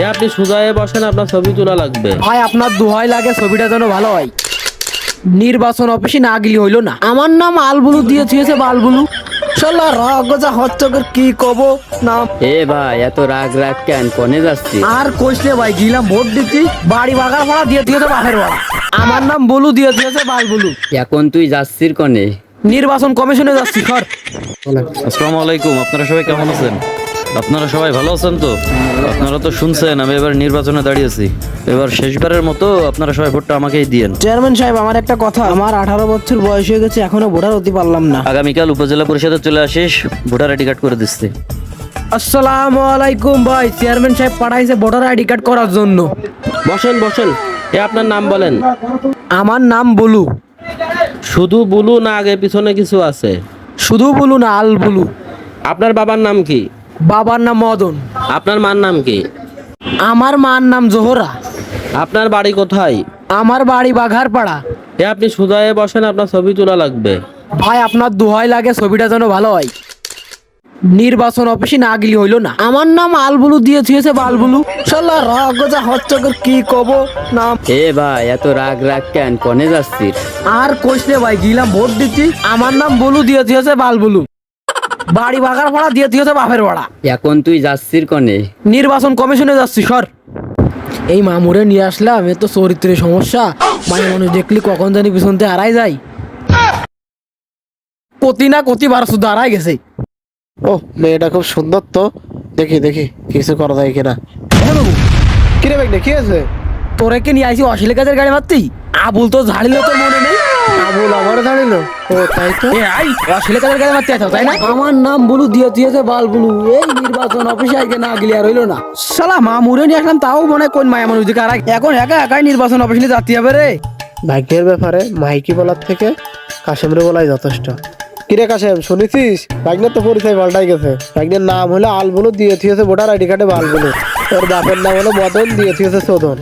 এ আপনি সুজায়ে বসেন আপনার ছবি তোলা লাগবে। ভাই আপনার দোহাই লাগে ছবিটা যেন ভালো হয়। নির্বাচন অফিসে না গেলি হইল না। আমার নাম আলবুলু দিয়ে থুয়েছে বালবুলু। শালা রাগ যা হচ্ছে কি কব? না। এ ভাই এত রাগ রাগ কেন? কনে যাচ্ছি? আর কইসলে ভাই গিলাম ভোট দিচ্ছি বাড়ি বাগার ভাড়া দিয়ে দিয়েছে বাপের ভাড়া। আমার নাম বলু দিয়ে দিয়েছে বালবুলু। এখন তুই যাচ্ছিস কনে? নির্বাচন কমিশনে যাচ্ছি সর। আসসালামু আলাইকুম আপনারা সবাই কেমন আছেন? আপনারা সবাই ভালো আছেন তো? আপনারা তো শুনছেন আমি এবার নির্বাচনে দাঁড়িয়েছি। এবার শেষবারের মতো আপনারা সবাই ভোটটা আমাকেই দিয়েন। চেয়ারম্যান সাহেব আমার একটা কথা। আমার আঠারো বছর বয়স হয়ে গেছে এখনও ভোটার হতে পারলাম না। আগামীকাল উপজেলা পরিষদে চলে আসিস ভোটার আইডি কার্ড করে দিচ্ছি আসসালামু আলাইকুম ভাই। চেয়ারম্যান সাহেব পাঠাইছে ভোটার আইডি কার্ড করার জন্য। বসেন বসেন। এ আপনার নাম বলেন। আমার নাম বলু। শুধু বুলু না আগে পিছনে কিছু আছে? শুধু বলু না আল বলু। আপনার বাবার নাম কি? বাবার নাম মদন। আপনার মার নাম কি? আমার মার নাম জোহরা। আপনার বাড়ি কোথায়? আমার বাড়ি বাঘার পাড়া এ আপনি সুজায়ে বসেন আপনার ছবি তোলা লাগবে। ভাই আপনার দোহাই লাগে ছবিটা যেন ভালো হয়। নির্বাচন অফিসে না গেলি হইল না। আমার নাম আলবুলু দিয়ে থুয়েছে বালবুলু। শালা রাগ যা হচ্ছে ওকে কি কব? না এ ভাই এত রাগ রাগ কেন? কনে যাচ্ছিস? আর কইসলে ভাই গিলাম ভোট দিচ্ছি। আমার নাম বলু দিয়ে দিয়েছে বালবুলু। বাড়ি ভাগার ভাড়া দিয়ে দিয়েছে বাপের ভাড়া এখন তুই যাচ্ছিস কনে? নির্বাচন কমিশনে যাচ্ছি সর। এই মামুরে নিয়ে আসলাম এ তো চরিত্রের সমস্যা। মানে মানুষ দেখলি কখন জানি পিছন থেকে হারাই যায়। কতি না কতি বার শুধু হারাই গেছে। ও মেয়েটা খুব সুন্দর তো। দেখি দেখি কিছু করা যায় কিনা। কিরে ভাই কি আছে তোরে কে নিয়ে আইসি অশ্লীল কাজের গাড়ি মারতি? আবুল তো ঝাড়িলে তোর মনে নেই। আবুল আমার দাঁড়িল। ও তাই তো? আই অশ্লীল কাজের গাড়ি মারতে আছো তাই না? আমার নাম বলু দিয়ে দিয়েছে বাল বলু। এই নির্বাচন অফিসে আজকে না গেলে আর হইল না। শালা মামুরে নিয়ে আসলাম তাও মনে হয় কোন মায়া মানুষ দিকে আর এখন একা একাই নির্বাচন অফিসে যাতে হবে রে। ভাগ্যের ব্যাপারে মাইকি বলার থেকে কাশেমরে বলাই যথেষ্ট। কিরে কাশেম শুনেছিস? ভাগ্নের তো পরিচয় পাল্টাই গেছে। ভাগ্নের নাম হলো আলবুলু দিয়ে থিয়েছে ভোটার আইডি কার্ডে বালবুলু ওর বাপের নাম হলো মদন দিয়ে থিয়েছে চোদন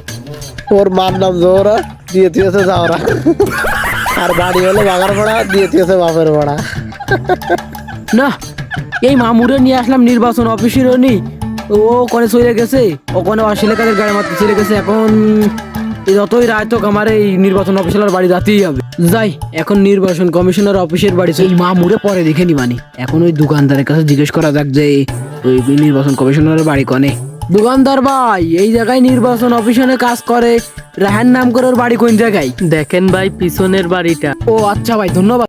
ওর মার নাম জোহরা দিয়ে থিয়েছে জাওরা। আর বাড়ি হলো বাগার ভাড়া দিয়ে থিয়েছে বাপের ভাড়া। না এই মামুরে নিয়ে আসলাম নির্বাচন অফিসের নি ও ওখানে চলে গেছে ওখানে অশ্লীল কাজের গাড়ি মারতে চলে গেছে। এখন যতই রায় তো আমার এই নির্বাচন অফিসার বাড়ি যাতেই হবে। যাই এখন নির্বাচন কমিশনার অফিসের বাড়ি এই মামুরে পরে দেখে নি মানে। এখন ওই দোকানদারের কাছে জিজ্ঞেস করা যাক যে ওই নির্বাচন কমিশনারের বাড়ি কনে। দোকানদার ভাই এই জায়গায় নির্বাচন অফিসনে কাজ করে। রাহান নাম করে ওর বাড়ি কোন জায়গায়? দেখেন ভাই পিছনের বাড়িটা। ও আচ্ছা ভাই ধন্যবাদ।